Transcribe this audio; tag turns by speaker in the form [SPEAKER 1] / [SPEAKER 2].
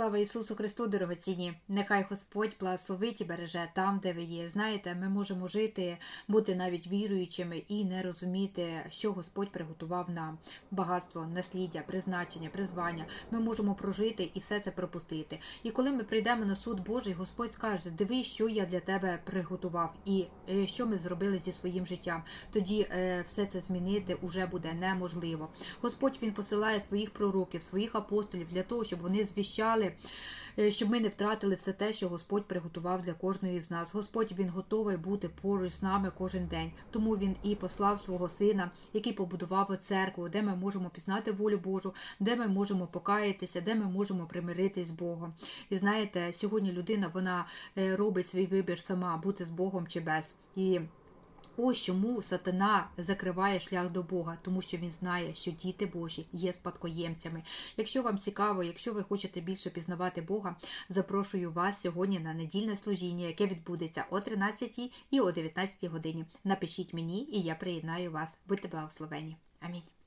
[SPEAKER 1] Слава Ісусу Христу, дорогоцінні! Нехай Господь благословить і береже там, де ви є. Знаєте, ми можемо жити, бути навіть віруючими і не розуміти, що Господь приготував нам. Багатство, насліддя, призначення, призвання. Ми можемо прожити і все це пропустити. І коли ми прийдемо на суд Божий, Господь скаже: Дивись, що я для тебе приготував, і е, що ми зробили зі своїм життям. Тоді е, все це змінити уже буде неможливо. Господь він посилає своїх пророків, своїх апостолів для того, щоб вони звіщали, е, щоб ми не втратили все те, що Господь приготував для кожної з нас. Господь він готовий бути поруч з нами кожен день. Тому він і послав свого сина, який побудував церкву, де ми можемо пізнати волю Божу, де ми можемо покаятися, де ми можемо примиритись з Богом. І знаєте, сьогодні людина вона е, робить свій вибір сама бути з Богом чи без. І Ось чому сатана закриває шлях до Бога, тому що він знає, що діти Божі є спадкоємцями. Якщо вам цікаво, якщо ви хочете більше пізнавати Бога, запрошую вас сьогодні на недільне служіння, яке відбудеться о 13 і о 19 годині. Напишіть мені, і я приєднаю вас. Будьте благословені. Амінь.